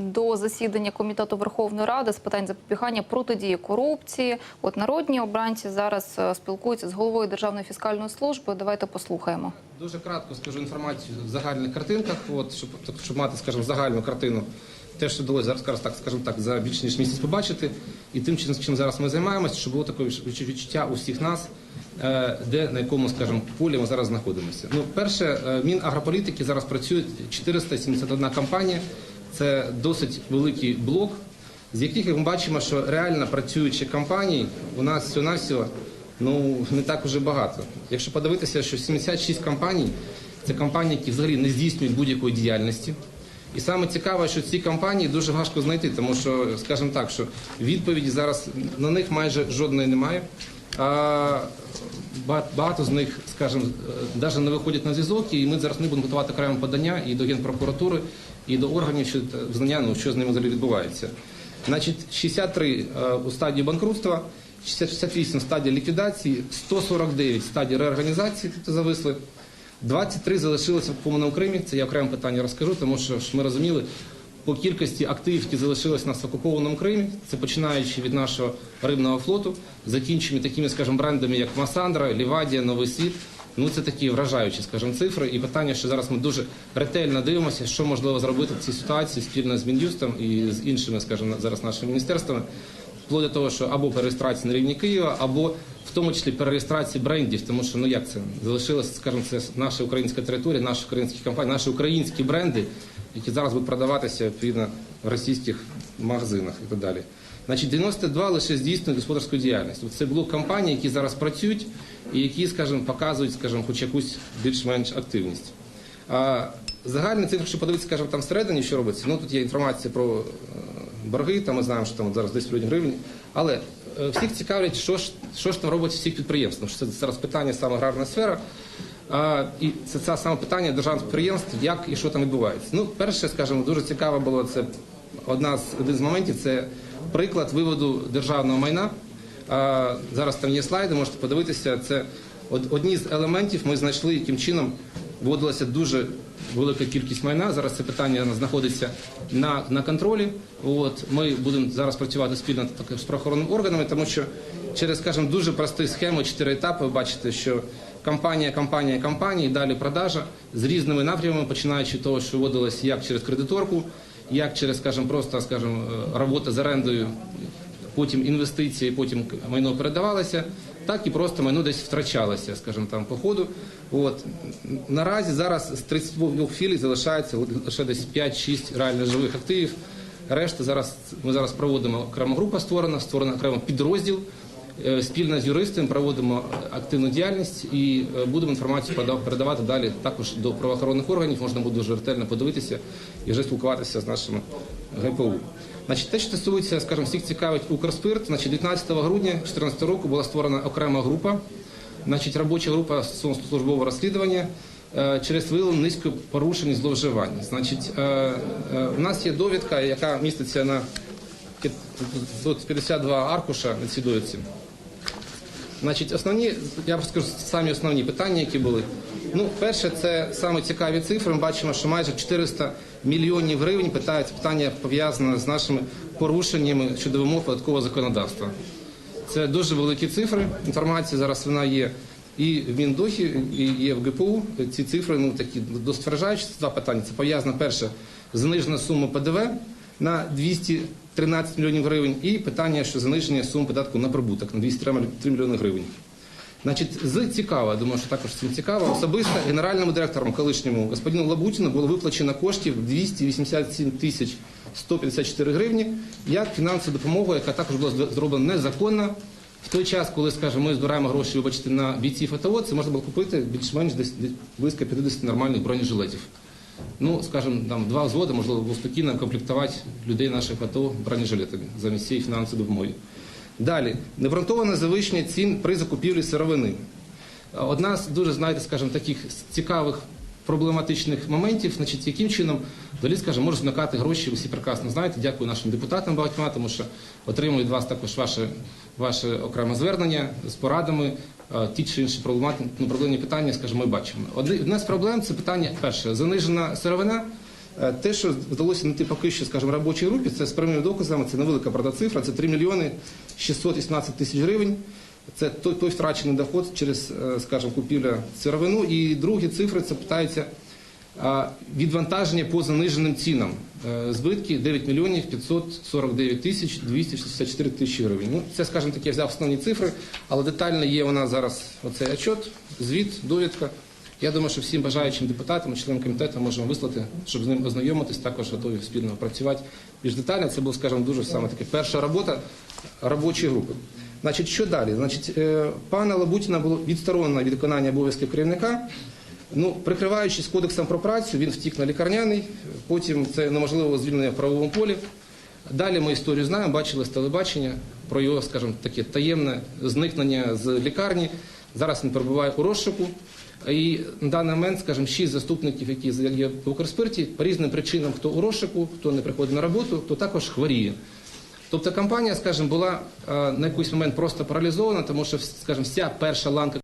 До засідання комітету Верховної Ради з питань запобігання протидії корупції. От народні обранці зараз е, спілкуються з головою Державної фіскальної служби. Давайте послухаємо. Дуже кратко скажу інформацію в загальних картинках, от, щоб, так, щоб мати, скажімо, загальну картину. Те, що вдалося зараз, зараз так, скажімо так, за більш ніж місяць побачити, і тим, чим, зараз ми займаємося, щоб було таке відчуття у всіх нас, е, де на якому, скажімо, полі ми зараз знаходимося. Ну, перше, е, Мінагрополітики зараз працює 471 компанія. Це досить великий блок, з яких ми бачимо, що реально працюючі компанії у нас всього-навсього ну, не так уже багато. Якщо подивитися, що 76 компаній це компанії, які взагалі не здійснюють будь-якої діяльності. І саме цікаве, що ці компанії дуже важко знайти, тому що, скажімо так, що відповіді зараз на них майже жодної немає. А багато з них, скажімо, навіть не виходять на зв'язок, і ми зараз не будемо готувати окреме подання і до Генпрокуратури, і до органів щодо знання, ну, що з ними взагалі відбувається. Значить, 63 е, у стадії банкрутства, 68 стадії ліквідації, 149 в стадії реорганізації, тобто зависли. 23 залишилося в повному Кримі. Це я окреме питання розкажу, тому що ж ми розуміли по кількості активів, які нас в окупованому Кримі. Це починаючи від нашого рибного флоту, закінчуємо такими, скажімо, брендами, як Масандра, Лівадія, Новий Світ. Ну це такі вражаючі, скажімо, цифри. І питання, що зараз ми дуже ретельно дивимося, що можливо зробити в цій ситуації спільно з Мін'юстом і з іншими, скажімо, зараз нашими міністерствами. Вплоть до того, що або перереєстрація на рівні Києва, або в тому числі перереєстрації брендів, тому що ну як це залишилося, скажімо, це наша українська територія, наші українські компанії, наші українські бренди, які зараз будуть продаватися відповідно в російських магазинах і так далі. Значить, 92 лише здійснюють господарську діяльність. Це блок компаній, які зараз працюють і які, скажімо, показують, скажімо, хоч якусь більш-менш активність. А загальний цифр, якщо подивитися, скажімо, там всередині, що робиться, ну тут є інформація про е, борги, там ми знаємо, що там зараз 10 мільйонів гривень. Але е, всіх цікавлять, що ж, що ж там робить всіх підприємств. Тому що це зараз питання саме аграрна сфера. І це, це саме питання державних підприємств, як і що там відбувається. Ну, перше, скажімо, дуже цікаво було це одна з один з моментів. Це приклад виводу державного майна. Зараз там є слайди, можете подивитися. Це одні з елементів ми знайшли, яким чином вводилася дуже велика кількість майна. Зараз це питання знаходиться на, на контролі. От ми будемо зараз працювати спільно з правоохоронними органами, тому що через, скажімо, дуже прості схеми, чотири етапи. Ви бачите, що компанія, компанія, компанія, і далі продажа з різними напрямами, починаючи від того, що вводилося як через кредиторку, як через, скажімо, просто, скажімо, е, робота з орендою потім інвестиції, потім майно передавалося, так і просто майно десь втрачалося, скажімо там, по ходу. От. Наразі зараз з 32 філій залишається лише десь 5-6 реально живих активів. Решта зараз ми зараз проводимо окрема група створена, створено окремо підрозділ. Е, Спільно з юристом проводимо активну діяльність і е, будемо інформацію передавати далі також до правоохоронних органів. Можна буде дуже ретельно подивитися і вже спілкуватися з нашими ГПУ. Значить, те, що стосується, скажімо, всіх цікавить Укрспирт, значить, 19 грудня 2014 року була створена окрема група, значить, робоча група службового розслідування е, через виявлення низько порушень і зловживань. Значить, у нас є довідка, яка міститься на тут 52 аркуша на цій довідці. Значить, основні, я скажу самі основні питання, які були. Ну, перше, це саме цікаві цифри. Ми бачимо, що майже 400 мільйонів гривень питають питання пов'язане з нашими порушеннями щодо вимог податкового законодавства. Це дуже великі цифри. Інформація зараз вона є і в Міндохі, і є в ГПУ. Ці цифри ну такі досить вражаючі. Два питання. Це пов'язано перше занижена сума ПДВ на 213 мільйонів гривень, і питання, що заниження суми податку на прибуток на 203 мільйони гривень. Значить, з цікаво, я думаю, що також всім цікаво. Особисто генеральному директору колишньому господину Лабутіну було виплачено коштів 287 тисяч 154 гривні як фінансова допомога, яка також була зроблена незаконно. В той час, коли, скажімо, ми збираємо гроші, вибачте, на бійців АТО, це можна було купити більш-менш десь близько 50 нормальних бронежилетів. Ну, скажімо, там два взводи, можливо, було спокійно комплектувати людей наших АТО бронежилетами замість цієї фінансової допомоги. Далі, необґрунтоване завищення цін при закупівлі сировини. Одна з дуже, знаєте, скажімо, таких цікавих проблематичних моментів, значить, яким чином взагалі, скажімо, можуть зникати гроші, всі прекрасно знаєте. Дякую нашим депутатам багатьма, тому що отримую від вас також ваше, ваше окреме звернення з порадами. Е, Ті чи інші проблемні питання, скажімо, ми бачимо. Одне з проблем це питання перше, занижена сировина. Е, Те, що вдалося знайти поки що, скажімо, робочій групі, це з прямими доказами, це невелика правда цифра, це 3 мільйони 618 тисяч гривень. Це той, той втрачений доход через, е, скажімо, купівля сировину. І другі цифри це питається відвантаження по заниженим цінам. Е, Збитки 9 мільйонів 549 тисяч 264 тисячі гривень. Ну, це, скажімо так, я взяв основні цифри, але детально є у нас зараз оцей отчет, звіт, довідка. Я думаю, що всім бажаючим депутатам, членам комітету можемо вислати, щоб з ним ознайомитись, також готові спільно працювати більш детально. Це була, скажімо, дуже саме таки перша робота робочої групи. Значить, що далі? Значить, е, пана Лабутіна було відсторонено від виконання обов'язків керівника. Ну, прикриваючись кодексом про працю, він втік на лікарняний, потім це неможливо звільнення в правовому полі. Далі ми історію знаємо, бачили з телебачення про його, скажімо, таке таємне зникнення з лікарні. Зараз він перебуває у розшуку. І на даний момент, скажімо, шість заступників, які є в Укрспирті, по різним причинам, хто у розшуку, хто не приходить на роботу, хто також хворіє. Тобто компанія, скажімо, була е, на якийсь момент просто паралізована, тому що, скажімо, вся перша ланка